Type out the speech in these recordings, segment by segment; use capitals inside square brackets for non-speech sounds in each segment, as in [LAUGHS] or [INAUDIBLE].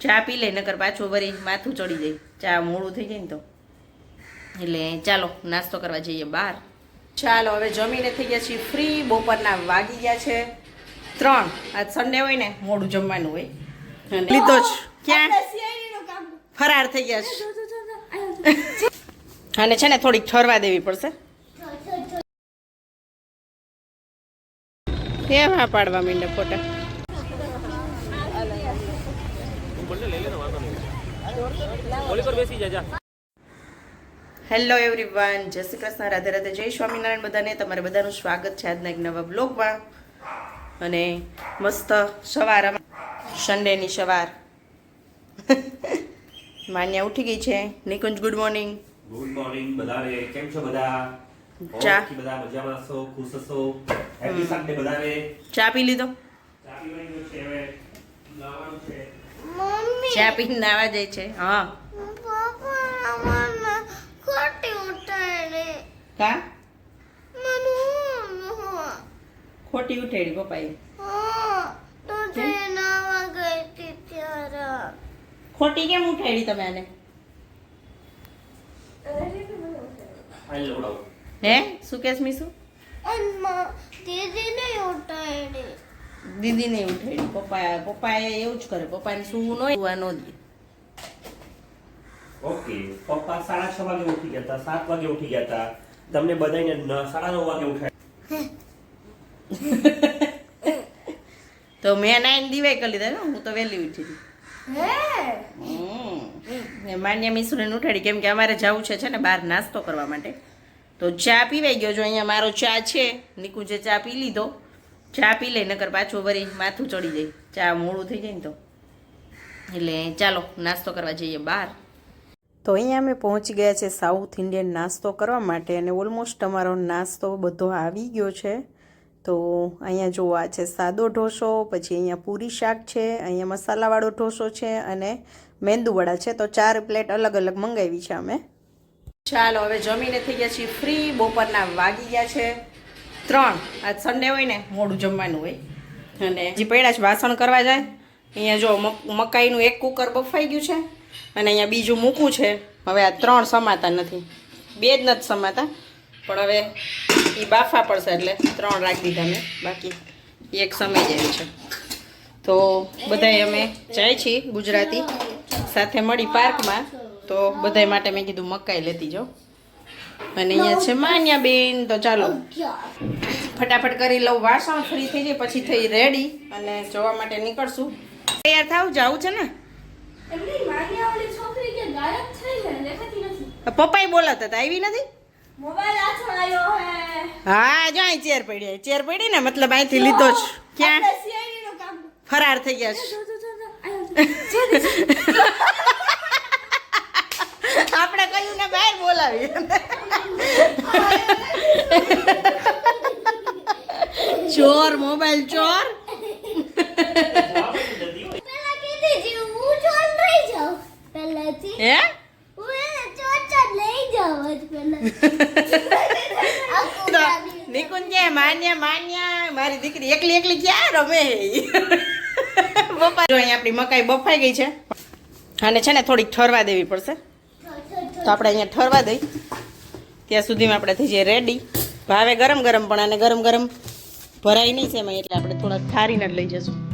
ચા પી લે નકર પાછું વરી માથું ચડી જાય. ચા મોડું થઈ જાય ને તો. એટલે ચાલો નાસ્તો કરવા જઈએ બહાર. ચાલો હવે જમીને થઈ ગયા છીએ ફ્રી બપોરના વાગી ગયા છે ત્રણ. આજ સન્ડે હોય ને મોડું જમવાનું હોય. લીધો જ. ક્યાં? ફરાર થઈ ગયા છે. અને છે ને થોડીક ઠરવા દેવી પડશે. કેવા પાડવા માંડે ફોટા ઓલી પર બેસી જા જા હેલો એવરીવન જય શ્રી કૃષ્ણ રાધે રાધે જય સ્વામિનારાયણ બધાને. તમારે બધાનું સ્વાગત છે આજના એક નવા બ્લોગમાં અને મસ્ત સવાર સન્ડેની [LAUGHS] સવાર. માન્યા ઉઠી ગઈ છે. Nikunj good morning good morning બધાને. કેમ છો બધા? ચા. બધા મજામાં છો ખુશ છો હેપી સન્ડે બધાને. ચા પી લીધો? ચા પીવાની છે હવે. લાવવાનું છે. ચા પીને નાવા જાય છે હા. કા? મને ખોટી ઉઠેડી પપ્પાએ. હા તો તે નાવા ગઈ હતી ત્યારે. ખોટી કેમ ઉઠાડી તમે આને? હે? શું કેસ મીસુ? અનમાં દીદી નહીં ઉઠાડી દીદી એવું ઉઠાડી પપ્પા પપ્પાએ એવું જ કરે પપ્પાને સૂવું ન સુવા ન દે. ઓકે પપ્પા સાડા છ વાગે ઉઠી ગયા હતા સાત વાગે ઉઠી ગયા હતા. તમને બધાને સાડા નવ વાગે ઉઠાય. [LAUGHS] તો મેં નાઈન દિવાઈ કરી લીધા ને હું તો વહેલી ઉઠી હતી હે? ને માન્ય મિશ્રને ઉઠાડી કેમ કે અમારે જવું છે છે ને બહાર નાસ્તો કરવા માટે. તો ચા પીવાઈ ગયો જો અહીંયા મારો ચા છે. નિકુંજે ચા પી લીધો. ચા પી લે, નકર પાછું વરી માથું ચડી જાય. ચા મોડું થઈ જાય ને તો. એટલે ચાલો, નાસ્તો કરવા જઈએ બહાર. તો અહીંયા અમે પહોંચી ગયા છે સાઉથ ઇન્ડિયન નાસ્તો કરવા માટે અને ઓલમોસ્ટ અમારો નાસ્તો બધો આવી ગયો છે. તો અહીંયા જો આ છે સાદો ઢોસો, પછી અહીંયા પૂરી શાક છે, અહીંયા મસાલાવાળો ઢોસો છે અને મેંદુવડા છે. તો ચાર પ્લેટ અલગ અલગ મંગાવી છે અમે. ચાલો, હવે જમીને થઈ ગયા છીએ ફ્રી, બપોરના વાગી ગયા છે. ત્રણ. આજ સન્ડે હોય ને, મોડું જમવાનું હોય. અને હજી પડ્યા જ વાસણ કરવા જાય, અહીંયા જો મકાઈનું એક કુકર બફાઈ ગયું છે, અને અહીંયા બીજું મૂકવું છે. હવે આ ત્રણ સમાતા નથી. બે જ નથી સમાતા, પણ હવે એ બાફા પડશે એટલે ત્રણ રાખી દીધા મેં. બાકી એક સમય જાય છે. તો બધાય અમે જાય છીએ ગુજરાતી. સાથે મળી પાર્કમાં. તો બધાય માટે મેં કીધું મકાઈ લેતી જાઉં અને અહીંયા છે માન્યા બેન તો ચાલો. ફટાફટ કરી લઉં વાસણ. ફ્રી થઈ જાય પછી થઈ રેડી અને જોવા માટે નીકળશું. તૈયાર થાવ? જાવું છે ને? પપ્પાએ બોલાતા હતા. આવી નથી? હે. જો અહીં ચેર પડી ચેર પડી ને? મતલબ અહીંથી લીધો જ. ક્યાં? ફરાર થઈ ગયા છે. [LAUGHS] આપણે કહ્યું ને બહાર બોલાવી ચોર મોબાઈલ ચોર પેલા કીધી છે હું ચોર લઈ જાઉં પહેલાથી હે હું એને ચોર ચોર લઈ જાઉં જ પહેલા મોબાઈલ ચોર. હે નિકુંજે માન્યા માન્યા મારી દીકરી એકલી એકલી ક્યાં રમે? જો અહીંયા આપણી મકાઈ બફાઈ ગઈ છે. અને છે ને થોડીક ઠરવા દેવી પડશે. તો આપણે અહીંયા ઠરવા દઈ. ત્યાં સુધીમાં આપણે થઈ જઈએ રેડી ભાવે ગરમ ગરમ પણ અને ગરમ ગરમ ભરાય નહીં છે એટલે આપણે થોડાક ઠારીને જ લઈ જશું.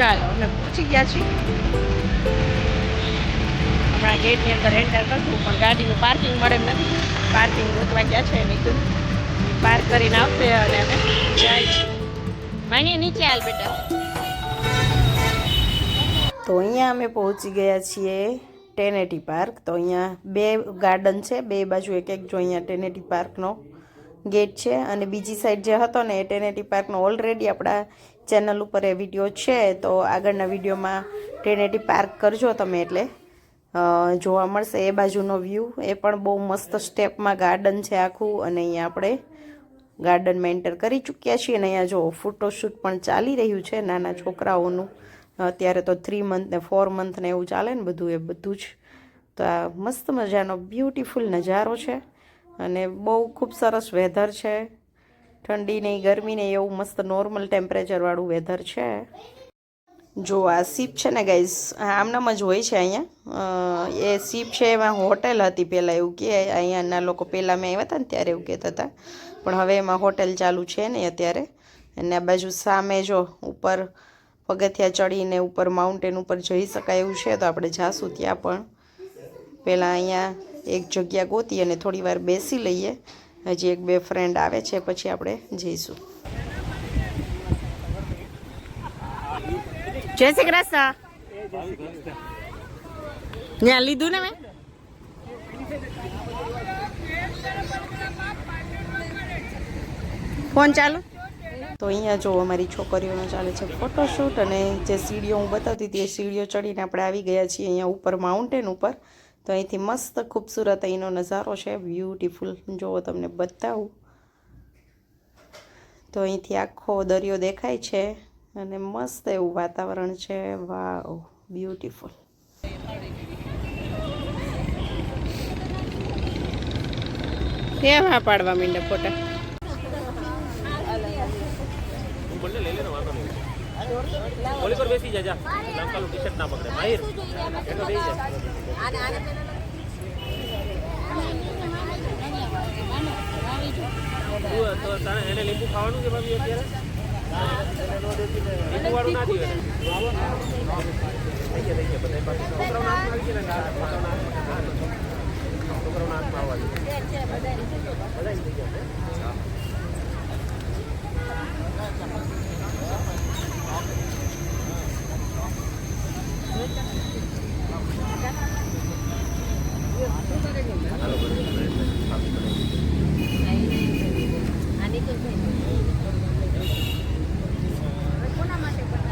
ચાલો અમે પહોંચી ગયા છીએ. હમણાં ગેટની અંદર એન્ટર કરશું, પણ ગાડીનું પાર્કિંગ મળે એમ નથી. પાર્કિંગ ગોતવા ગયા છે નહીં તો પાર્ક કરીને આવશે અને અમે જાય માની નીચે હાલ બેટા. તો અહીંયા અમે પહોંચી ગયા છીએ ટેનેટી પાર્ક તો અહીંયા બે ગાર્ડન છે, બે બાજુ એક એક જો અહીંયા ટેનેટી પાર્કનો ગેટ છે. અને બીજી સાઈડ જે હતો ને એ ટેનેટી પાર્કનો ઓલરેડી આપણા ચેનલ ઉપર એ વીડિયો છે, તો આગળના વિડીયોમાં ટ્રેનેટી પાર્ક કરજો તમે એટલે જોવા મળશે. એ બાજુનો વ્યૂ, એ પણ બહુ મસ્ત સ્ટેપમાં ગાર્ડન છે આખું, અને અહીંયા આપણે ગાર્ડનમાં એન્ટર કરી ચૂક્યા છીએ, અને અહીંયા જો ફોટોશૂટ પણ ચાલી રહ્યું છે નાના છોકરાઓનું. અત્યારે તો થ્રી મંથ ને ફોર મંથ ને એવું ચાલે ને બધું, એ બધું જ. તો આ મસ્ત મજાનો બ્યુટીફુલ નજારો છે, અને બહુ ખૂબ સરસ વેધર છે. ઠંડી નહીં ગરમી નહીં એવું મસ્ત નોર્મલ ટેમ્પરેચરવાળું વેધર છે. જો આ સીપ છે ને ગાઈઝ આમનામ જ હોય છે અહીંયા. એ સીપ છે, એમાં હોટેલ હતી પહેલાં એવું કે, અહીંયાના લોકો પહેલાં મેં આવ્યા હતા ને ત્યારે એવું કહેતા હતા પણ હવે એમાં હોટેલ ચાલુ છે ને અત્યારે. અને આ બાજુ સામે જો ઉપર પગથિયા ચડીને ઉપર માઉન્ટેન ઉપર જઈ શકાય એવું છે, તો આપણે જાશું ત્યાં પણ. પહેલાં અહીંયા એક જગ્યા ગોતી અને થોડી વાર બેસી લઈએ. હજી એક બે ફ્રેન્ડ આવે છે પછી આપણે જઈશું. જય શ્રી કૃષ્ણ. ત્યાં લીધું ને મેં? ફોન ચાલુ? તો અહીંયા જો અમારી છોકરીઓનો ચાલે છે ફોટોશૂટ અને જે સીડીઓ હું બતાવતી હતી એ સીડીઓ ચડીને આપણે આવી ગયા છીએ અહીંયા ઉપર માઉન્ટેન ઉપર. તો અહીંથી મસ્ત ખૂબસૂરત અહીંનો નજારો છે બ્યુટીફુલ જુઓ તમને બતાવું. તો અહીંથી આખો દરિયો દેખાય છે અને મસ્ત એવું વાતાવરણ છે. વાવ બ્યુટીફુલ કેવા પાડવા માંડે ફોટા. ઓલી પર બેસી જા જા. લંકાનું ટી શર્ટ ના પકડે. માહિર એ તો બેસી જા. તું તો તારે એને ખાવાનું છે ભાભી અત્યારે. લીંબુ વાળું ના દીવે થઈ ગયા થઈ ગયા બધા બાકી છોકરાઓના હાથમાં આવી આવવા બધા ને?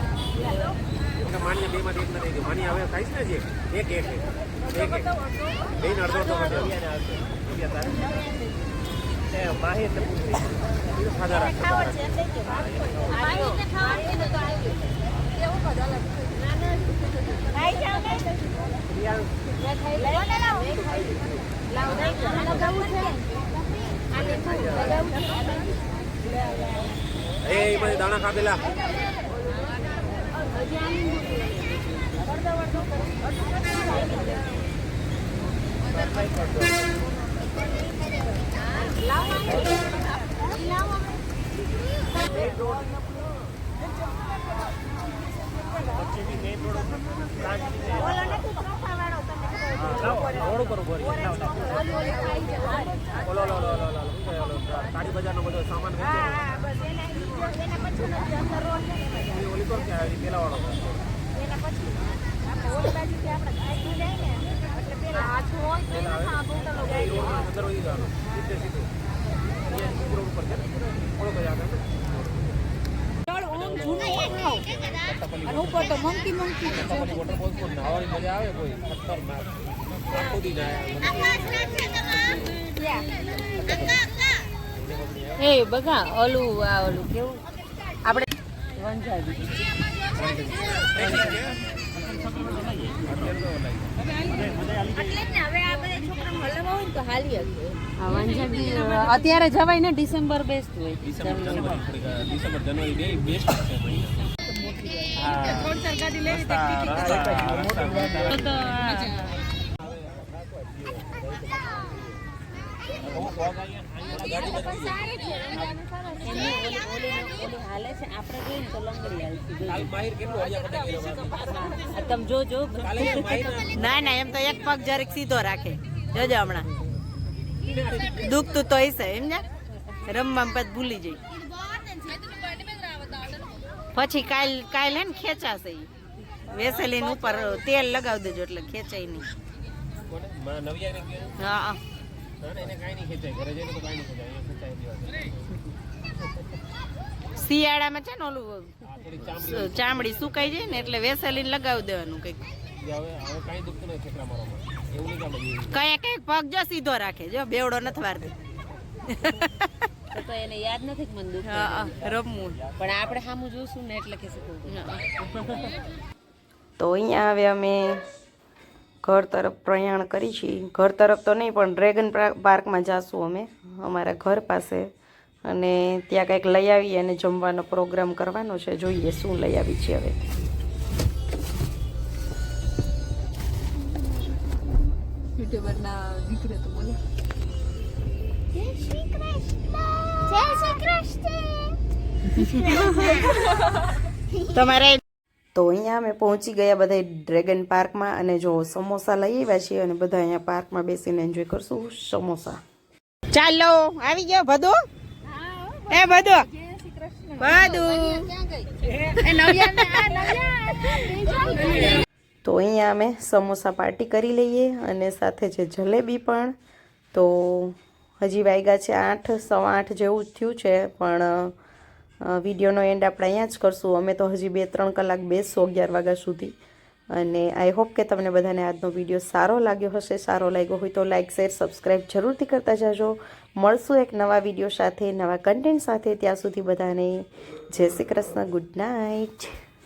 એટલે માણીએ બે માંથી એક નથી ગયો માણી એક એક એક. એક એક. અડધો એ માહી એટલે ખાધા એ એમાંથી દાણા ખાધેલા. રોડ ઉપર ઊભો. ઓલો, ઓલો, બધો સામાન હા બસ એ ઓલી પર કે આ પેલા વાળો રોડમાં અંદર વહી જવાનું. સીધે સીધું. અહીંયા રોડ ઉપર છે ને? ઓળો કઈ આગળ ને? પટ્ટાપલ્લી waterfalls માં નાહવાની મજા આવે કોઈ ખતરનાક. આખો દી નાહ્યા. એ બગા ઓલું આ ઓલું કેવું? આપણે અત્યારે જવાય ને ડિસેમ્બર બેસ્ટ હોય. ડિસેમ્બર જાન્યુઆરી બે બેસ્ટ છે ભાઈ. હા. રસ્તા, રસ્તા, રસ્તા, રસ્તા. હાલે છે આપણે જોઈએ ને તો લંગડી હાલતી કાલ માહિર કેટલું અડિયા પટે ગયેલો બાપા. આ તમે જો જો ના ના એમ તો એક પગ જરીક સીધો રાખે. જોજો હમણાં. દુખતું તો હશે એમ ને રમવામાં પછી ભૂલી જઈ. પછી કાલ કાલ હે ને ખેંચાશે વેસેલીન ઉપર તેલ લગાવી દેજો એટલે ખેંચાય નહીં? હા. શિયાળામાં છે ને ઓલું ચામડી ચામડી સુકાઈ જાય ને એટલે વેસલીન લગાવી દેવાનું કંઈક. કયા કંઈક પગ જો સીધો રાખે જો બેવડો નથી વારતી. તો તો એને યાદ નથી કે મને દુઃખ હા રમવું. પણ આપણે સામું જોશું ને એટલે કે [LAUGHS] તો અહીંયા હવે અમે ઘર તરફ પ્રયાણ કરી છીએ ઘર તરફ તો નહીં પણ ડ્રેગન પાર્કમાં જાશું અમે અમારા ઘર પાસે. અને ત્યાં કંઈક લઈ આવીએ અને જમવાનો પ્રોગ્રામ કરવાનો છે. જોઈએ શું લઈ આવી છે હવે. જય શ્રી કૃષ્ણ! જય શ્રી કૃષ્ણ! [LAUGHS] [LAUGHS] [LAUGHS] તમારે તો અહીંયા અમે પહોંચી ગયા બધા ડ્રેગન પાર્કમાં અને જો સમોસા લઈ આવ્યા છીએ અને બધા અહીંયા પાર્કમાં બેસીને એન્જોય કરશું સમોસા. ચાલો, આવી ગયો ભદુ? એ ભદુ તો અહીંયા અમે સમોસા પાર્ટી કરી લઈએ અને સાથે છે જલેબી પણ, તો હજી વાગ્યા છે આઠ, સવા આઠ જેવું થયું છે, પણ વિડીયોનો એન્ડ આપણે અહીંયા જ કરશું. અમે તો હજી બે, ત્રણ કલાક બેસશું અગિયાર વાગ્યા સુધી. અને આઈ હોપ કે તમને બધાને આજનો વીડિયો સારો લાગ્યો હશે. સારો લાગ્યો હોય તો લાઇક શેર સબસ્ક્રાઈબ જરૂરથી કરતા જાજો. મળશું એક નવા વીડિયો સાથે, નવા કન્ટેન્ટ સાથે. ત્યાં સુધી બધાને જય શ્રી કૃષ્ણ. Good night